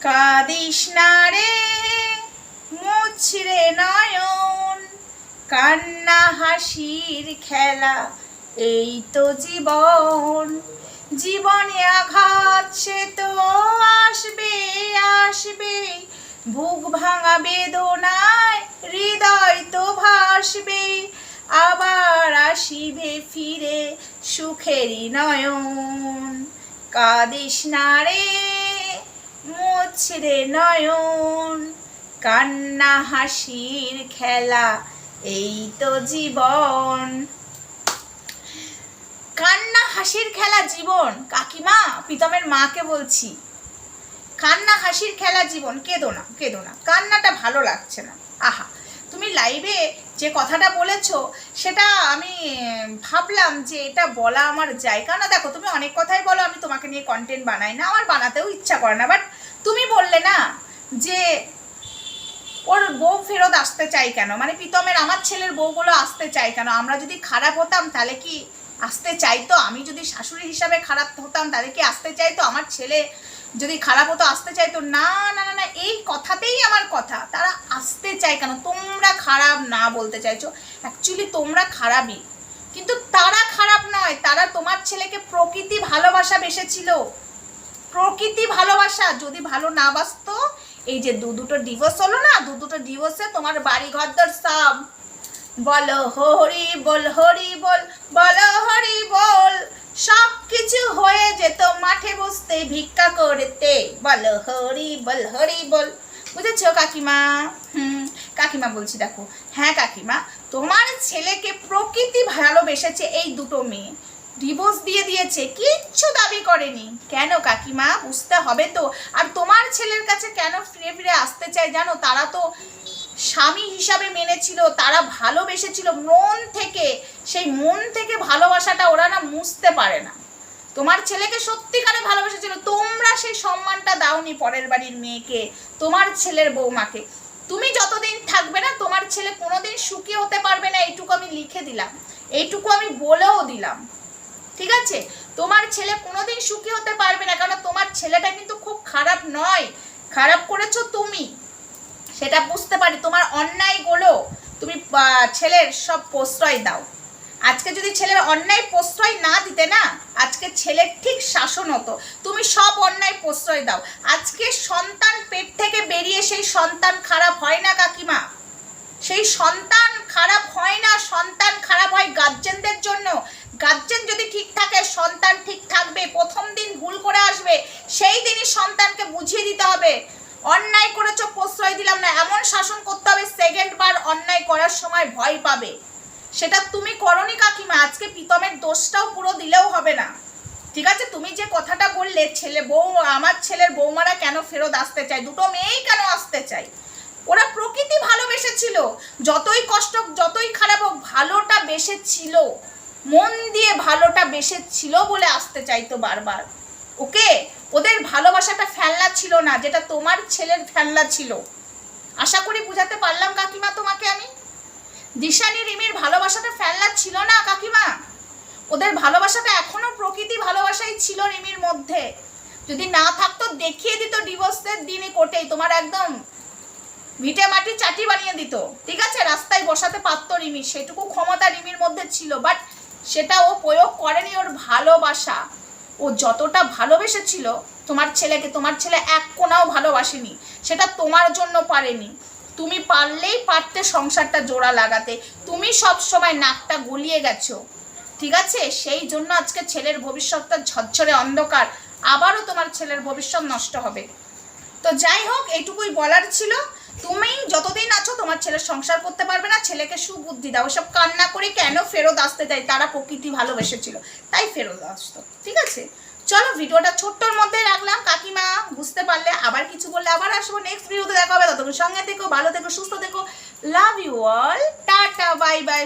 Cadiz না রে, মুছরে নয়ন। কান্না হাসির খেলা, এই তো জীবন। জীবনে আঘাত, সে তো আসবে আসবে। বুক ভাঙা বেদনায়, হৃদয় তো ভাসবে। আবার আসিবে ফিরে সুখেরই নয়ন। কাদিস না রে মুছরে নয়ন, কান্না হাসির খেলা, এই তো জীবন। কান্না হাসির খেলা জীবন। কাকিমা, প্রীতমের মাকে বলছি, কান্না হাসির খেলা জীবন। কেঁদো না কেঁদো না। কান্নাটা ভালো লাগছে না। আহা, তুমি লাইভে যে কথাটা বলেছ সেটা আমি ভাবলাম যে এটা বলা আমার যায় কেন দেখো, তুমি অনেক কথাই বলো, আমি তোমাকে নিয়ে কন্টেন্ট বানাই না, আমার বানাতেও ইচ্ছা করে না। বাট তুমি বললে না যে ওর বউ ফেরত আসতে চাই কেন? মানে প্রীতমের আমার ছেলের বউগুলো আসতে চাই কেন? আমরা যদি খারাপ হতাম, তাহলে কি আসতে চাইতো? আমি যদি শাশুড়ি হিসাবে খারাপ হতাম, তাহলে কি আসতে চাইতো? আমার ছেলে যদি খারাপ হতো, আসতে চাইতো? না না না না, এই কথাতেই আমার কথা। তারা আসতে চায় কেন? তোমরা খারাপ না বলতে চাইছো অ্যাকচুয়ালি তোমরা খারাপই। কিন্তু তারা খারাপ নয়, তারা তোমার ছেলেকে প্রকৃতি ভালোবাসা বেসেছিল। প্রকৃতি ভালোবাসা, যদি ভালো না বাসতো, এই যে দু দুটো ডিভোর্স হলো না, দু দুটো ডিভোর্সে তোমার বাড়ি ঘরদর সব। বল হরি বল হরি বল বল হরি বল সব কিছু হয়ে যেত মাঠে বসতে, ভিক্ষা করতে। বল হরি বল হরি বল বুঝেছ কাকিমা? হুম, কাকিমা বলছি, দেখো। হ্যাঁ কাকিমা, তোমার ছেলেকে প্রকৃতি ভালোবেসেছে এই দুটো মেয়ে। ডিভোর্স দিয়ে দিয়েছে, কিচ্ছু দাবি করেনি। কেন কাকিমা? বুঝতে হবে তো। আর তোমার ছেলের কাছে কেন ফিরে ফিরে আসতে চায় জানো? তারা তো স্বামী হিসাবে মেনেছিল, তারা ভালোবেসেছিল মন থেকে। সেই মন থেকে ভালোবাসাটা ওরা না মুছতে পারে না। তোমার ছেলেকে সত্যিকারে ভালোবেসেছিল। তোমরা সেই সম্মানটা দাওনি পরের বাড়ির মেয়েকে, তোমার ছেলের বৌমাকে। তুমি যতদিন থাকবে না, তোমার ছেলে কোনোদিন সুখী হতে পারবে না, এইটুকু আমি লিখে দিলাম। এইটুকু আমি বলেও দিলাম। ঠিক আছে? তোমার ছেলে কোনোদিন সুখী হতে পারবে না কারণ তোমার ছেলেটা কিন্তু খুব খারাপ নয়। খারাপ করেছ তুমি। সেটা বুঝতে পারি। তোমার অন্যায়গুলো তুমি ছেলের সব প্রশ্রয় দাও। আজকে যদি ছেলের অন্যায় প্রশ্রয় না দিতে না, আজকে ছেলের ঠিক শাসন হতো। তুমি সব অন্যায় প্রশ্রয় দাও। আজকে সন্তান পেট থেকে বেরিয়ে সেই সন্তান খারাপ হয় না, কাকিমা? সেই সন্তান খারাপ হয় না, সন্তান খারাপ হয় গার্জেনদের জন্য। গার্জেন যদি ঠিক থাকে, সন্তান ঠিক থাকবে, প্রথম দিন ভুল করে আসবে, সেই দিনই সন্তানকে বুঝিয়ে দিতে হবে। অন্যায় করেছ, প্রশ্রয় দিলাম না, এমন শাসন করতে হবে সেকেন্ড বার অন্যায় করার সময় ভয় পাবে। সেটা তুমি করনি কাকিমা, আজকে প্রীতমের দোষটাও পুরো দিলেও হবে না। ঠিক আছে? তুমি যে কথাটা বললে, ছেলে বউ, আমার ছেলের বৌমারা কেন ফেরত আসতে চায়? দুটো মেয়েই কেন আসতে চায়? ওরা প্রকৃতি ভালোবেসেছিল। যতই কষ্ট, যতই খারাপ হোক, ভালোটা বেসেছিল। মন দিয়ে ভালোটা বেসেছিল বলে আসতে চাইতো বারবার। ওকে? ওদের ভালোবাসাটা ফেলনা ছিল না, যেটা তোমার ছেলের ফেলনা ছিল। আশা করি বুঝাতে পারলাম কাকিমা তোমাকে আমি? দিশানি রিমির ভালোবাসাটা ফেলনা ছিল না, কাকিমা। ওদের ভালোবাসাটা এখনও প্রকৃতি ভালোবাসাই ছিল রিমির মধ্যে। যদি না থাকতো, দেখিয়ে দিত ডিভোর্সের দিনে কোটেই তোমার একদম ভিটে মাটি চাটি বানিয়ে দিত। ঠিক আছে, রাস্তায় বসাতে পারতো রিমি, সেটুকু ক্ষমতা রিমির মধ্যে ছিল বাট সেটা ও প্রয়োগ করেনি ওর ভালোবাসা। ও যতটা ভালোবেসেছিল, তোমার ছেলেকে, তোমার ছেলে এক কোনাও ভালোবাসেনি, সেটা তোমার জন্য পারেনি। তুমি পারলেই পারতে সংসারটা জোড়া লাগাতে। তুমি সব সময় নাকটা গলিয়ে গেছো। ঠিক আছে? সেই জন্য আজকে ছেলের ভবিষ্যৎটা ঝরঝরে অন্ধকার। আবারও তোমার ছেলের ভবিষ্যৎ নষ্ট হবে। তো যাই হোক, এইটুকুই বলার ছিল। তুমি যতদিন আছো তোমার ছেলে সংসার করতে পারবে না, ছেলেকে সুবুদ্ধি দাও। সব কান্না করে কেন ফেরত আসতে চাই? তারা প্রকৃতি ভালোবেসেছিল, তাই ফেরত আসতো। ঠিক আছে? চলো ভিডিওটা ছোট্টর মধ্যে রাখলাম। কাকিমা বুঝতে পারলে আবার কিছু বললে আবার আসব নেক্সট ভিডিওতে দেখা হবে। ততক্ষণ সঙ্গে থেকো, ভালো থেকো, সুস্থ থেকো। Love you all tata bye bye